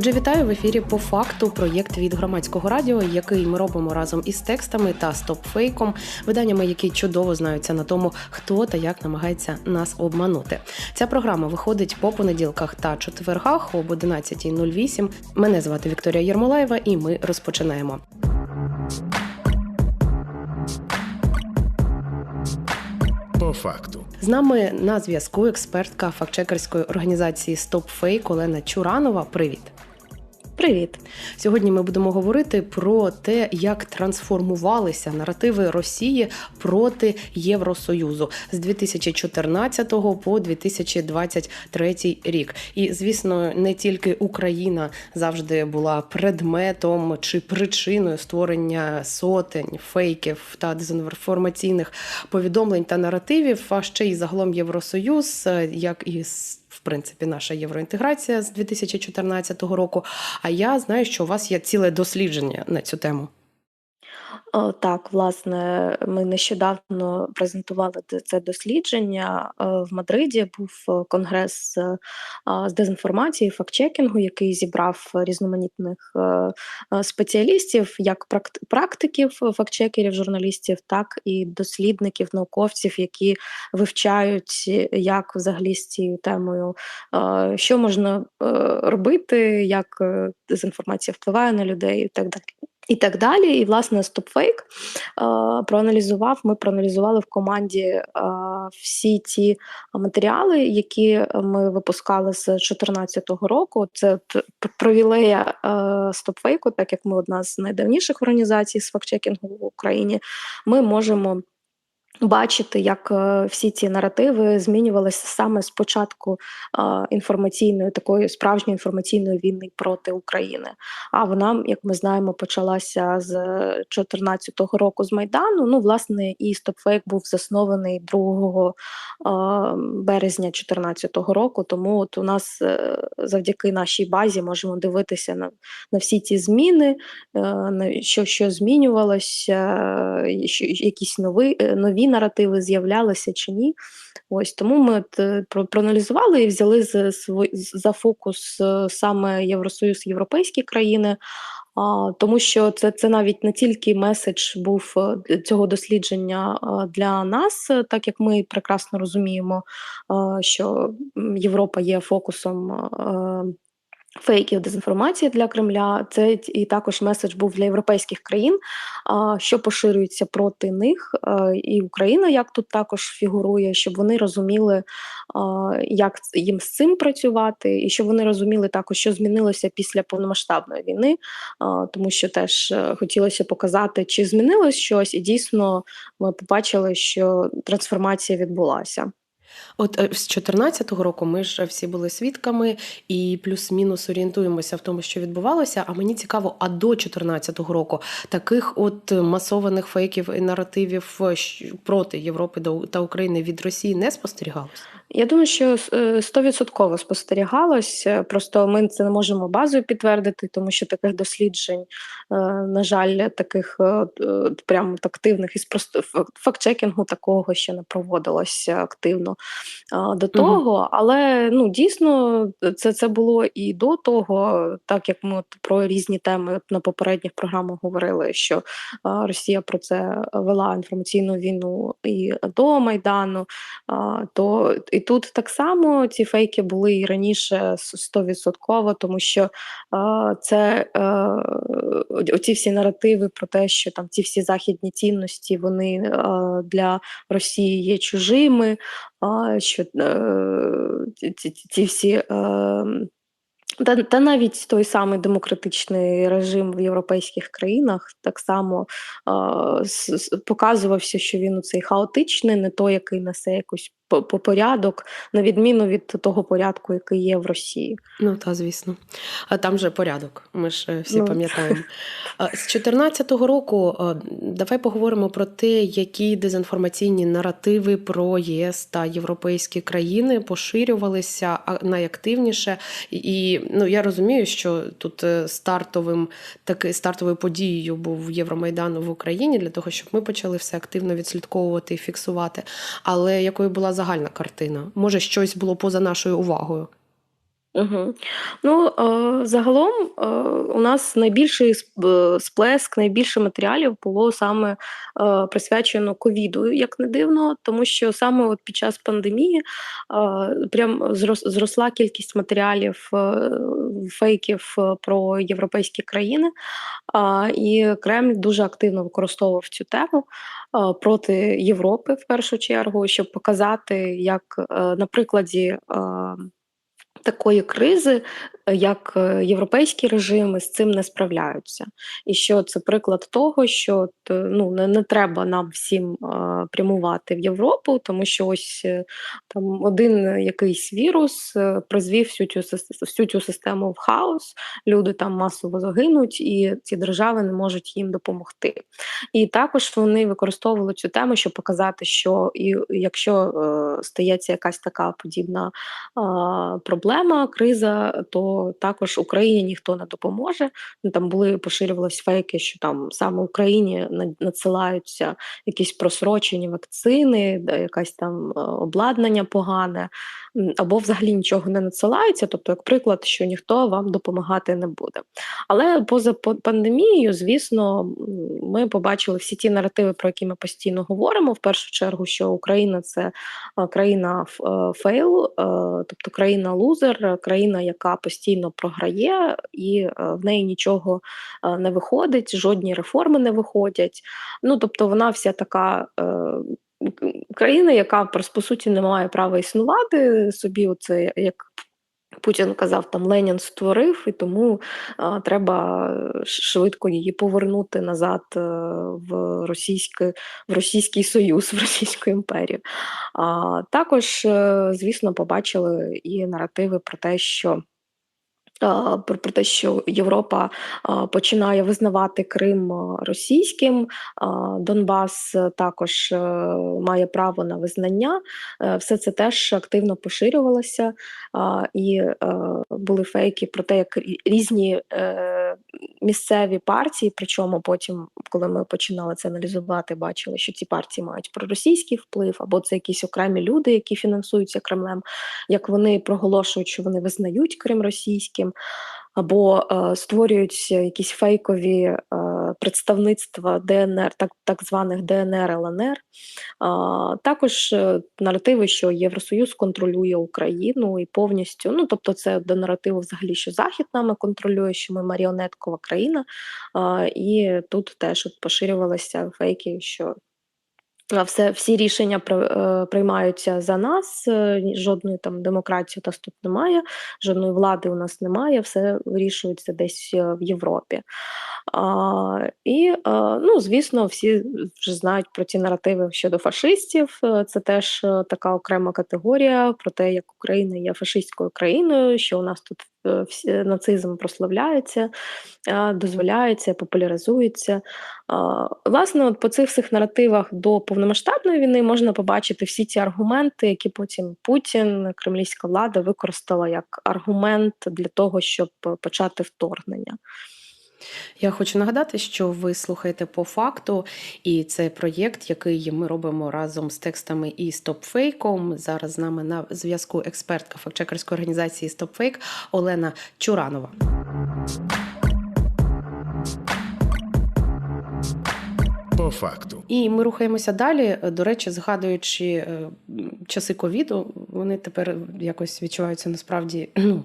Отже, вітаю в ефірі по факту проєкт від громадського радіо, який ми робимо разом із текстами та стопфейком, виданнями, які чудово знаються на тому, хто та як намагається нас обманути. Ця програма виходить по понеділках та четвергах об 11.08. Мене звати Вікторія Єрмолаєва, і ми розпочинаємо. По факту. З нами на зв'язку експертка фактчекерської організації StopFake Олена Чуранова. Привіт. Привіт. Сьогодні ми будемо говорити про те, як трансформувалися наративи Росії проти Євросоюзу з 2014 по 2023 рік. І звісно, не тільки Україна завжди була предметом чи причиною створення сотень фейків та дезінформаційних повідомлень та наративів, а ще й загалом Євросоюз, як і в принципі наша євроінтеграція з 2014 року. А я знаю, що у вас є ціле дослідження на цю тему. О, Так, власне, ми нещодавно презентували це дослідження е, в Мадриді. Був е, конгрес е, з дезінформації, фактчекінгу, який зібрав різноманітних спеціалістів, як практиків, фактчекерів, журналістів, так і дослідників, науковців, які вивчають, як взагалі з цією темою, що можна робити, як дезінформація впливає на людей і так далі. І так далі. І, власне, е, проаналізував. Ми проаналізували в команді е, всі ті матеріали, які ми випускали з 2014 року. Це провілея StopFake, так як ми одна з найдавніших організацій з фактчекінгу в Україні. Ми можемо бачити, як е, всі ці наративи змінювалися саме з початку е, інформаційної такої справжньої інформаційної війни проти України. А вона, як ми знаємо, почалася з 2014 року з Майдану. Ну, власне, і StopFake був заснований 2 е, березня 2014 року. Тому от у нас завдяки нашій базі можемо дивитися на на всі ці зміни, на що що змінювалося, якісь нові нові наративи з'являлися чи ні. Ось Тому ми е, проаналізували і взяли за, за фокус е, саме Євросоюз, європейські країни. А, Тому що це це навіть не тільки меседж був е, цього дослідження для нас, так як ми прекрасно розуміємо, що Європа є фокусом Фейків дезінформації для Кремля, це і також меседж був для європейських країн, що поширюється проти них, і Україна як тут також фігурує, щоб вони розуміли, як їм з цим працювати, і щоб вони розуміли також, що змінилося після повномасштабної війни, тому що теж е, хотілося показати, чи змінилось щось, і дійсно ми побачили, що трансформація відбулася. От е, з 2014 року ми ж всі були свідками і плюс-мінус орієнтуємося в тому, що відбувалося. А мені цікаво, а до 2014 року таких от масованих фейків і наративів е, проти Європи та України від Росії не спостерігалося? Я думаю, що е, стовідсотково спостерігалось. Просто ми це не можемо базою підтвердити, тому що таких досліджень, на жаль, таких прямо активних із просто фактчекінгу такого ще не проводилося активно до того. Угу. Але ну дійсно це це було і до того, так як ми от про різні теми от на попередніх програмах говорили, що Росія про це вела інформаційну війну і до Майдану, то і тут так само ці фейки були і раніше стовідсотково, тому що а, це а, оці всі наративи про те, що там ці всі західні цінності вони а, для Росії є чужими що е, ці, ці всі. Е, та та навіть той самий демократичний режим в європейських країнах так само е, показувався, що він у цей хаотичний, не той, який несе якусь порядок, на відміну від того порядку, який є в Росії. Ну та звісно. А там же порядок. Ми ж е, всі Ну. пам'ятаємо. З 2014 року е, давай поговоримо про те, які дезінформаційні наративи про ЄС та європейські країни поширювалися найактивніше. І ну я розумію, що тут е, стартовим таки стартовою подією був Євромайдан в Україні для того, щоб ми почали все активно відслідковувати і фіксувати. Але якою була загальна картина? Може, щось було поза нашою увагою? Угу. Ну, е, загалом е, у нас найбільший сп- сплеск, найбільше матеріалів було саме е, присвячено ковіду, як не дивно, тому що саме от під час пандемії е, прям зрос, зросла кількість матеріалів, е, фейків про європейські країни, а, і Кремль дуже активно використовував цю тему е, проти Європи в першу чергу, щоб показати, як е, на прикладі. е, такої кризи, е, як е, європейські режими з цим не справляються. І що це приклад того, що е, ну, не, не треба нам всім е, прямувати в Європу, тому що ось е, там один якийсь вірус е, призвів всю цю, всю цю систему в хаос, люди там масово загинуть, і ці держави не можуть їм допомогти. І також вони використовували цю тему, щоб показати, що і якщо е, стається якась така подібна а, проблема, криза, то також Україні ніхто не допоможе. Ну, Там були поширювались фейки, що там саме Україні на- надсилаються якісь просрочені вакцини, якась там е, обладнання погане, або взагалі нічого не надсилається. Тобто, як приклад, що ніхто вам допомагати не буде. Але поза пандемією, звісно, ми побачили всі ті наративи, про які ми постійно говоримо. В першу чергу, що Україна це е, країна е, фейл, е, тобто країна лузер, країна, яка постійно програє, і в неї нічого не виходить, жодні реформи не виходять. Ну тобто, вона вся така. Е, Країна, яка по суті не має права існувати собі, оце як Путін казав, там Ленін створив, і тому а, треба швидко її повернути назад е, в російський, в Російський Союз, в Російську імперію. А, також, е, звісно, побачили і наративи про те, що. А, Про, про те, що Європа а, починає визнавати Крим російським, а, Донбас е, також е, має право на визнання. Е, Все це теж активно поширювалося, і е, були фейки про те, як різні е, місцеві партії, причому потім, коли ми починали це аналізувати, бачили, що ці партії мають проросійський вплив, або це якісь окремі люди, які фінансуються Кремлем, як вони проголошують, що вони визнають Крим російським. Або е, створюють якісь фейкові е, представництва ДНР, так, так званих ДНР ЛНР. А, також е, наративи, що Євросоюз контролює Україну і повністю. Ну тобто, це до наративу взагалі, що Захід нами контролює, що ми маріонеткова країна. А, і тут теж от поширювалися фейки, що. Все, всі рішення е, приймаються за нас. е, Жодної там демократії у тут немає, жодної влади у нас немає, все вирішується десь е, в Європі. А, і, ну, звісно, всі вже знають про ці наративи щодо фашистів. Це теж така окрема категорія про те, як Україна є фашистською країною, що у нас тут нацизм прославляється, дозволяється, популяризується. Власне, от по цих всіх наративах до повномасштабної війни можна побачити всі ці аргументи, які потім Путін, кремлівська влада використала як аргумент для того, щоб е, почати вторгнення. Я хочу нагадати, що ви слухаєте по факту, і це проєкт, який ми робимо разом з текстами і стопфейком. Зараз з нами на зв'язку експертка фактчекерської організації Стопфейк Олена Чуранова. По факту. І ми рухаємося далі. До речі, згадуючи е, часи ковіду, вони тепер якось відчуваються насправді. Ну,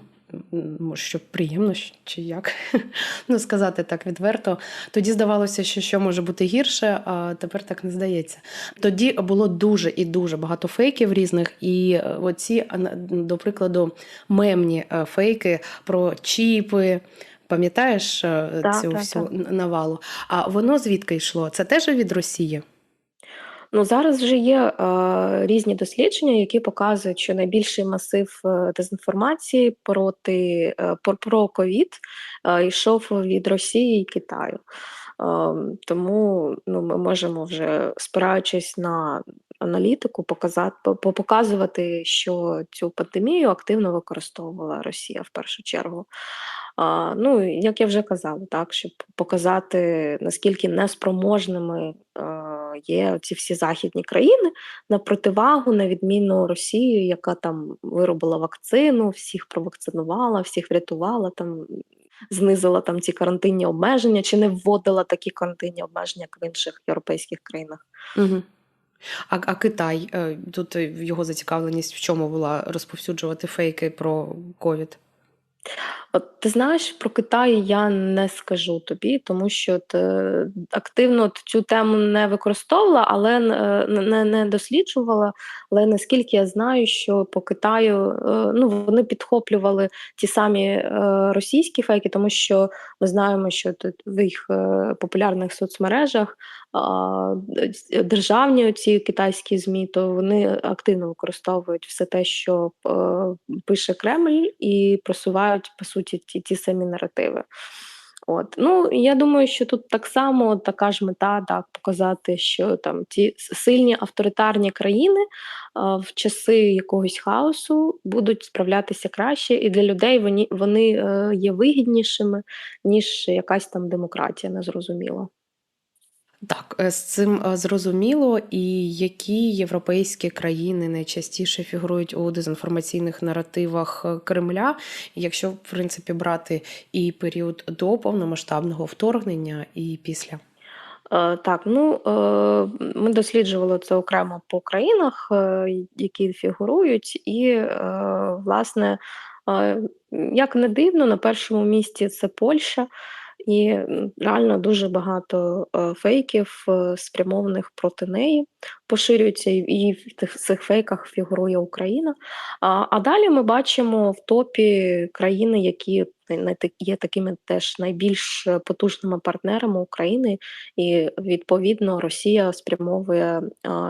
може, що приємно, чи як ну, сказати так відверто. Тоді здавалося, що що може бути гірше, а тепер так не здається. Тоді було дуже і дуже багато фейків різних, і е, оці, до прикладу, мемні е, фейки про чіпи. Пам'ятаєш е, Так, цю так, всю так. навалу? А воно звідки йшло? Це теж від Росії? Ну, зараз вже є е, різні дослідження, які показують, що найбільший масив е, дезінформації проти е, про, ковід е, йшов від Росії і Китаю. Е, тому ну, ми можемо вже спираючись на аналітику, показати показувати, що цю пандемію активно використовувала Росія в першу чергу. А, ну, як я вже казала, так, щоб показати, наскільки неспроможними е, є ці всі західні країни на противагу, на відміну Росії, яка там виробила вакцину, всіх провакцинувала, всіх врятувала, там знизила там ці карантинні обмеження, чи не вводила такі карантинні обмеження, як в інших європейських країнах. Угу. А, а Китай е, тут його зацікавленість в чому була розповсюджувати фейки про ковід? От ти знаєш, про Китай я не скажу тобі, тому що ти активно цю тему не використовувала, але не не досліджувала. Але наскільки я знаю, що по Китаю е, ну вони підхоплювали ті самі е, російські фейки, тому що ми знаємо, що тут в їх е, популярних соцмережах державні ці китайські змі, то вони активно використовують все те, що пише Кремль, і просувають по суті ті, ті самі наративи. От ну я думаю, що тут так само така ж мета, так показати, що там ті сильні авторитарні країни а, в часи якогось хаосу будуть справлятися краще, і для людей вони вони е, є вигіднішими ніж якась там демократія, незрозуміло. Так, е, з цим е, зрозуміло, і які європейські країни найчастіше фігурують у дезінформаційних наративах е, Кремля, якщо в принципі брати і період до повномасштабного вторгнення, і після. Так, ну ми досліджували це окремо по країнах, які фігурують, і власне, як не дивно, на першому місці це Польща. І реально дуже багато е, фейків, е, спрямованих проти неї, поширюються, і в тих цих фейках фігурує Україна. А далі ми бачимо в топі країни, які є такими теж найбільш потужними партнерами України, і відповідно Росія спрямовує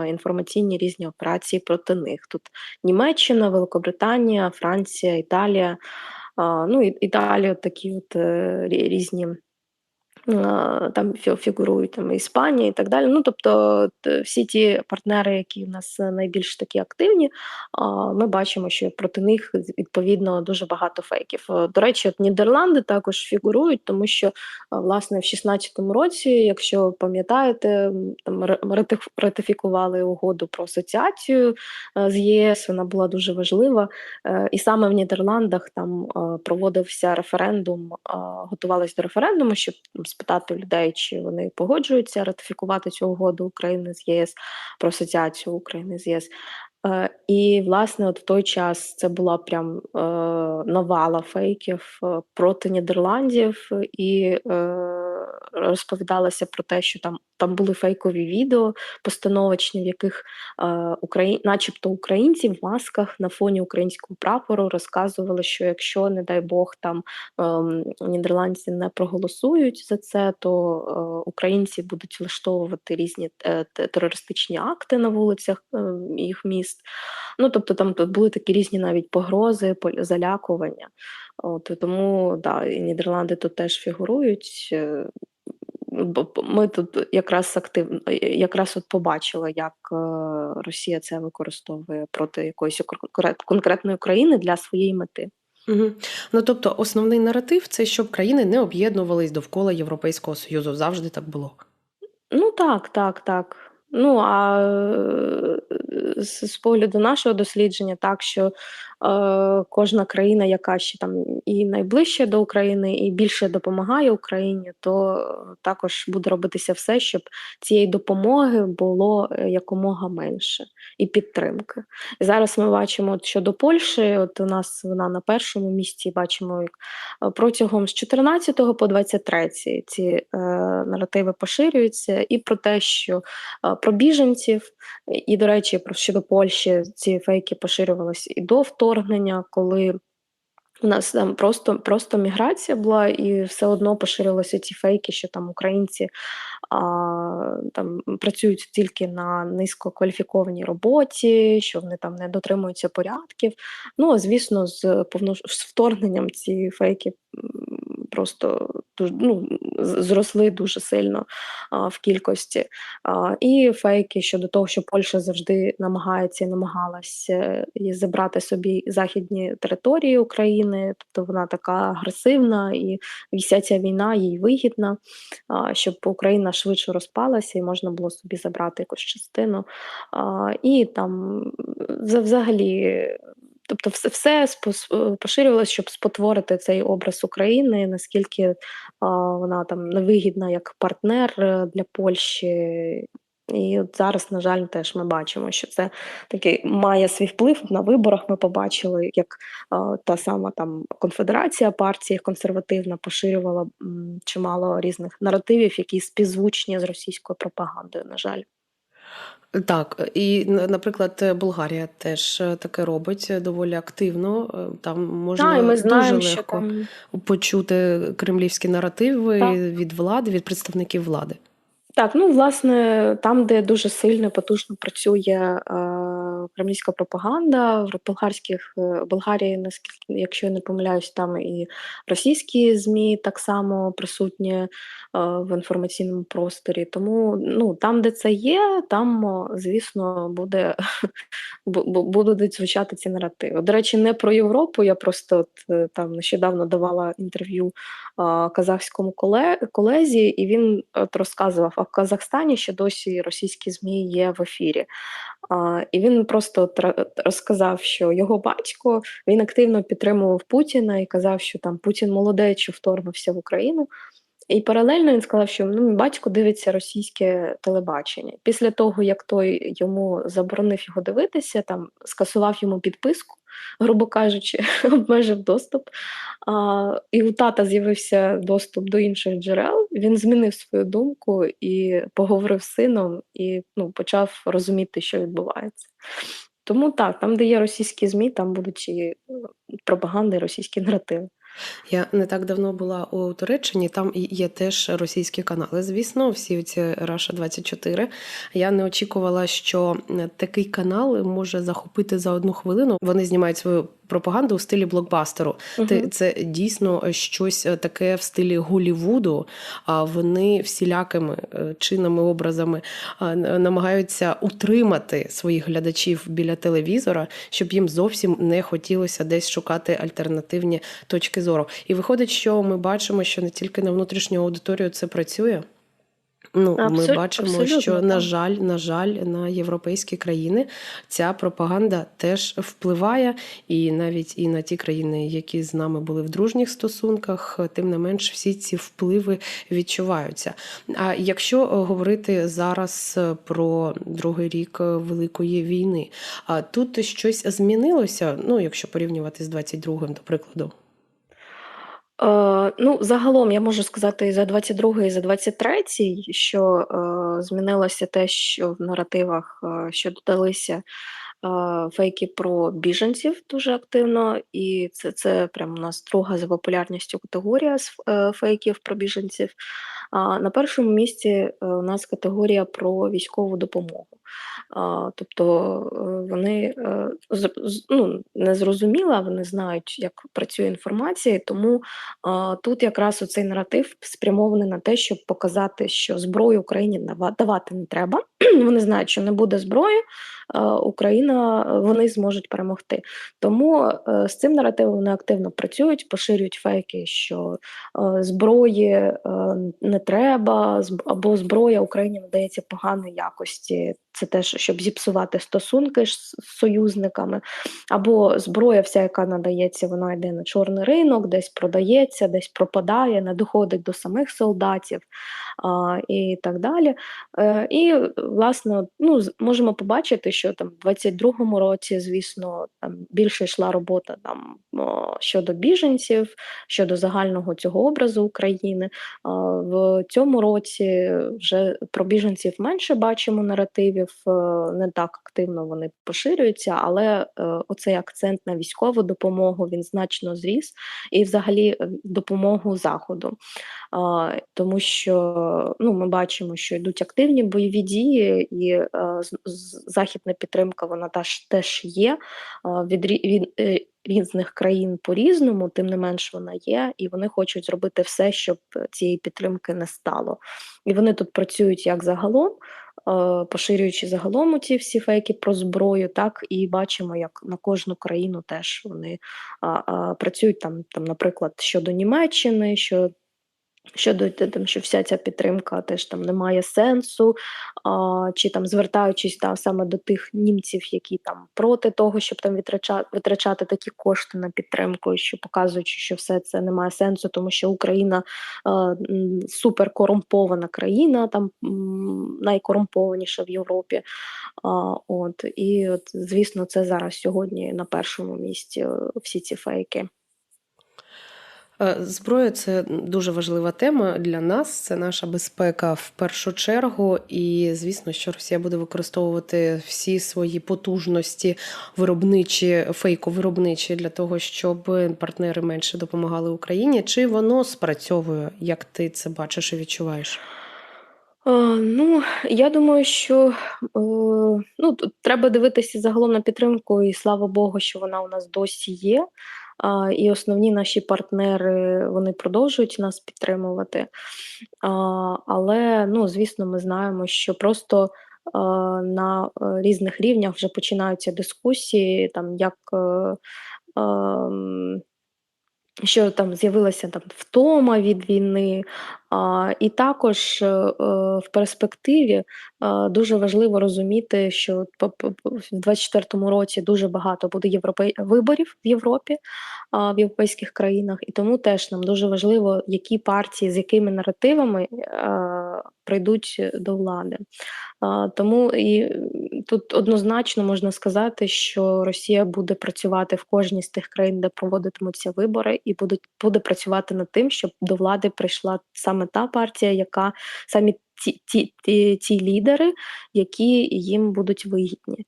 інформаційні різні операції проти них. Тут Німеччина, Великобританія, Франція, Італія. Ну і, і далі такі от е, різні там фігурують там Іспанія і так далі. Ну тобто всі ті партнери, які в нас найбільш такі активні, ми бачимо, що проти них відповідно дуже багато фейків. До речі, от Нідерланди також фігурують, тому що власне в 16-му році, якщо пам'ятаєте, там ратифікували угоду про асоціацію з ЄС. Вона була дуже важлива, е, і саме в Нідерландах там проводився референдум, готувалися до референдуму, щоб спитати людей, чи вони погоджуються ратифікувати цю угоду України з ЄС про асоціацію України з ЄС. Е, і, власне, от в той час це була прям е, навала фейків е, проти Нідерландів, і розповідалося про те, що там там були фейкові відео постановочні, в яких Украї... начебто українці в масках на фоні українського прапору розказували, що якщо, не дай Бог, там е, нідерландці не проголосують за це, то українці будуть влаштовувати різні терористичні акти на вулицях е, їх міст. Ну тобто там були такі різні навіть погрози, залякування. От Тому да, і Нідерланди тут теж фігурують. Е, ми тут якраз активно якраз от побачили, як е, Росія це використовує проти якоїсь конкретної країни для своєї мети. Угу. Ну тобто, основний наратив це щоб країни не об'єднувались довкола Європейського Союзу. Завжди так було. Ну так, так, так. Ну а з, з погляду нашого дослідження, так що е, кожна країна, яка ще там і найближче до України, і більше допомагає Україні, то також буде робитися все, щоб цієї допомоги було е, якомога менше і підтримки. Зараз ми бачимо, от щодо Польщі, от у нас вона на першому місці бачимо, як е, протягом з 14 по 23 ці е, наративи поширюються, і про те, що е, про біженців, і, до речі, про щодо Польщі ці фейки поширювалися і до вторгнення, коли У нас там просто просто міграція була, і все одно поширилися ці фейки, що там українці а, там працюють тільки на низькокваліфікованій роботі, що вони там не дотримуються порядків. Ну, звісно, з повно з вторгненням ці фейки просто ну, зросли дуже сильно а, в кількості. А, І фейки щодо того, що Польща завжди намагається і намагалася забрати собі західні території України, тобто вона така агресивна і вся ця війна їй вигідна, а, щоб Україна швидше розпалася і можна було собі забрати якусь частину. А, І там взагалі Тобто, все все е, поширювалося, щоб спотворити цей образ України, наскільки а, вона там невигідна як партнер е, для Польщі. І от зараз, на жаль, теж ми бачимо, що це такий має свій вплив на виборах. Ми побачили, як а, та сама там конфедерація партії консервативна поширювала м, чимало різних наративів, які співзвучні з російською пропагандою. На жаль. Так, і, наприклад, Болгарія теж е, таке робить доволі активно. Е, там можна Да, ми знаємо, дуже легко що... почути кремлівські наративи Так. від влади, від представників влади. Так, ну власне, там, де дуже сильно потужно працює е, кремлівська пропаганда, в болгарських е, Болгарії, наскільки, якщо я не помиляюсь, там і російські ЗМІ так само присутні е, в інформаційному просторі. Тому ну, там, де це є, там, звісно, буде будуть звучати ці наративи. До речі, не про Європу. Я просто от, е, там нещодавно давала інтерв'ю казахському колезі, і він от розказував, а в Казахстані ще досі російські ЗМІ є в ефірі. І він просто от розказав, що його батько він активно підтримував Путіна і казав, що там Путін молодець, вторгнувся в Україну. І паралельно він сказав, що ну, мій батько дивиться російське телебачення. Після того, як той йому заборонив його дивитися, там скасував йому підписку, грубо кажучи, обмежив доступ. А, І у тата з'явився доступ до інших джерел. Він змінив свою думку і поговорив з сином, і ну, почав розуміти, що відбувається. Тому так, там, де є російські ЗМІ, там будуть і пропаганди, і російські наративи. Я не так давно була у Туреччині, там є теж російські канали. Звісно, всі ці Раша 24 Я не очікувала, що такий канал може захопити за одну хвилину. Вони знімають свою пропаганду у стилі блокбастеру. Угу. Це дійсно щось е, таке в стилі Голівуду. А вони всілякими е, чинами, образами намагаються утримати своїх глядачів біля телевізора, щоб їм зовсім не хотілося десь шукати альтернативні точки зору. І виходить, що ми бачимо, що не тільки на внутрішню аудиторію це працює. Ну, Абсолют, Ми бачимо, абсолютно, що, на жаль, на жаль, на європейські країни ця пропаганда теж впливає, і навіть і на ті країни, які з нами були в дружніх стосунках, тим не менш всі ці впливи відчуваються. А якщо говорити зараз про другий рік Великої війни, а тут щось змінилося, ну якщо порівнювати з 22-м, до прикладу. Е, ну, загалом я можу сказати і за 22 і за 23 що е, змінилося те, що в наративах, е, що додалися е, фейки про біженців дуже активно, і це, це прямо у нас друга за популярністю категорія з е, фейків про біженців. А на першому місці е, у нас категорія про військову допомогу. Тобто е, вони е, ну, не зрозуміла, вони знають, як працює інформація, тому тут якраз оцей наратив спрямований на те, щоб показати, що зброю Україні давати не треба. Вони знають, що не буде зброї, Україна вони зможуть перемогти. Тому з цим наративом вони активно працюють, поширюють фейки, що зброї не треба, або зброя Україні надається поганої якості. Це теж, щоб зіпсувати стосунки з союзниками, або зброя, вся, яка надається, вона йде на чорний ринок, десь продається, десь пропадає, не доходить до самих солдатів а, і так далі. Е, І, власне, ну, можемо побачити, що там в 22-му році, звісно, там більше йшла робота там щодо біженців, щодо загального цього образу України. В цьому році вже про біженців менше бачимо наративів фейків е, не так активно вони поширюються, але е, оцей акцент на військову допомогу він значно зріс, і взагалі е, допомогу заходу. Тому що ну, ми бачимо, що йдуть активні бойові дії, і західна підтримка вона теж, є від, різних країн по-різному, тим не менш вона є, і вони хочуть зробити все, щоб цієї підтримки не стало. І вони тут працюють як загалом, поширюючи загалом ці всі фейки про зброю, так і бачимо, як на кожну країну теж вони працюють там, там, наприклад, щодо Німеччини, що Щодо там, що вся ця підтримка теж там не має сенсу, а, чи там звертаючись там саме до тих німців, які там проти того, щоб там витрачати, витрачати такі кошти на підтримку, що показуючи, що все це не має сенсу, тому що Україна е, м, супер країна, там найкорумпованіша в Європі. А, от і от, звісно, це зараз сьогодні на першому місці е, всі ці фейки. Е, Зброя це дуже важлива тема для нас. Це наша безпека в першу чергу. І звісно, що Росія буде використовувати всі свої потужності виробничі, фейко-виробничі для того, щоб партнери менше допомагали Україні. Чи воно спрацьовує? Як ти це бачиш і відчуваєш? Е, Ну, я думаю, що е, ну, треба дивитися загалом на підтримку, і слава Богу, що вона у нас досі є. А, І основні наші партнери вони продовжують нас підтримувати. А, Але, ну, звісно, ми знаємо, що просто е, на е, різних рівнях вже починаються дискусії, там як. е, ем, що там з'явилася там втома від війни, а, і також е, е, в перспективі е, дуже важливо розуміти, що в 2024 році дуже багато буде європей... виборів в Європі, а, в європейських країнах, і тому теж нам дуже важливо, які партії з якими наративами е, прийдуть до влади. А, Тому і тут однозначно можна сказати, що Росія буде працювати в кожній з тих країн, де проводитимуться вибори, і буде, буде працювати над тим, щоб до влади прийшла саме та партія, яка самі ті, ті, ті, ті лідери, які їм будуть вигідні.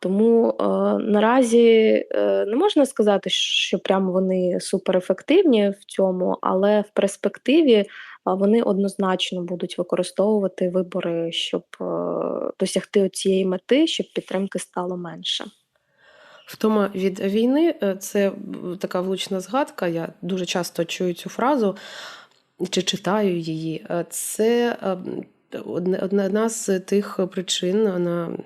Тому наразі е, не можна сказати, що прямо вони суперефективні в цьому, але в перспективі вони однозначно будуть використовувати вибори, щоб е, досягти цієї мети, щоб підтримки стало менше. Втома від війни е, це така влучна згадка. Я дуже часто чую цю фразу чи читаю її. Це е, одна з тих причин, на,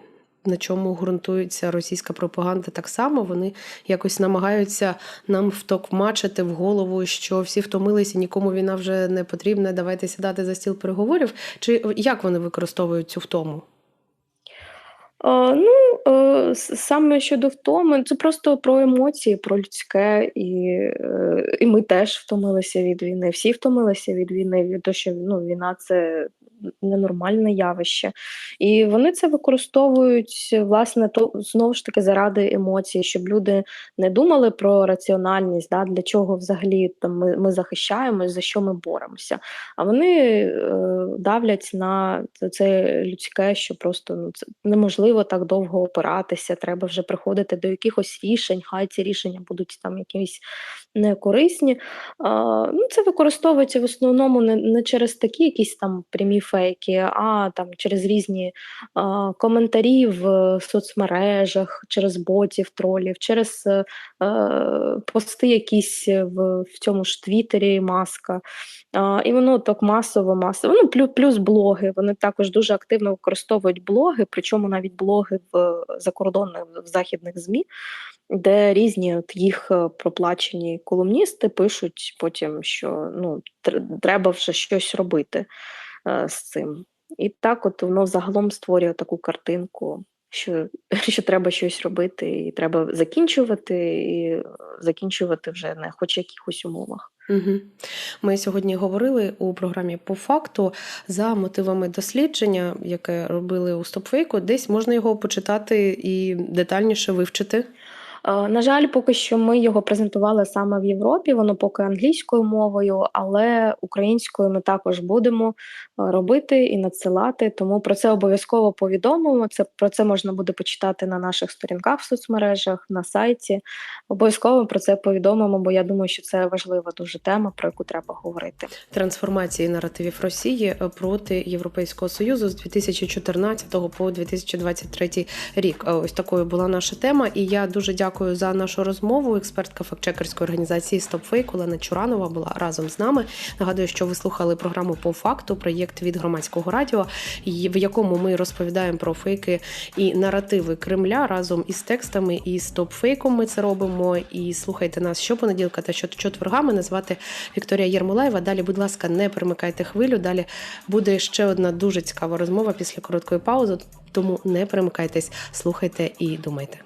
на чому ґрунтується російська пропаганда. Так само вони якось намагаються нам втокмачити в голову, що всі втомилися, нікому війна вже не потрібна. Давайте сідати за стіл переговорів. Чи як вони використовують цю втому? Е, Ну, е, саме щодо втоми, це просто про емоції, про людське, і, е, і ми теж втомилися від війни. Всі втомилися від війни, від того, що ну, війна це ненормальне явище. І вони це використовують, власне, то знову ж таки заради емоцій, щоб люди не думали про раціональність, да, для чого взагалі там ми, ми захищаємось, за що ми боремося. А вони е, давлять на це- людське, що просто ну, це неможливо так довго опиратися. Треба вже приходити до якихось рішень. Хай ці рішення будуть там якісь некорисні. А, ну, це використовується в основному не, не через такі якісь там прямі фейки, а там через різні а, коментарі в соцмережах, через ботів, тролів, через е, е, пости якісь в, в цьому ж Твіттері, маска. А, і воно так масово, масово. Ну, плюс, плюс блоги. Вони також дуже активно використовують блоги, причому навіть блоги в закордонних в західних ЗМІ, де різні от їх е, проплачені колумністи пишуть потім, що ну, треба вже щось робити е, з цим. І так, от воно загалом створює таку картинку. Що, що треба щось робити, і треба закінчувати, і е, закінчувати вже на хоч якихось умовах. Угу. Ми сьогодні говорили у програмі по факту за мотивами дослідження, яке робили у стопфейку. Десь можна його почитати і детальніше вивчити. Е, На жаль, поки що ми його презентували саме в Європі. Воно поки англійською мовою, але українською ми також будемо е, робити і надсилати. Тому про це обов'язково повідомимо. Це про це можна буде почитати на наших сторінках в соцмережах, на сайті. Обов'язково про це повідомимо, бо я думаю, що це важлива дуже тема, про яку треба говорити. трансформації наративів Росії е, проти Європейського союзу з 2014 по 2023 рік. Ось такою була наша тема. І я дуже дякую за нашу розмову. Експертка фактчекерської організації StopFake Олена Чуранова була разом з нами. Нагадую, що ви слухали програму по факту, проєкт від громадського радіо, в якому ми розповідаємо про фейки і наративи Кремля разом із текстами і стопфейком. Ми це робимо. І слухайте нас щопонеділка та щочетверга. Мене звати Вікторія Єрмолаєва. Далі, будь ласка, не перемикайте хвилю. Далі буде ще одна дуже цікава розмова після короткої паузи. Тому не перемикайтесь, слухайте і думайте.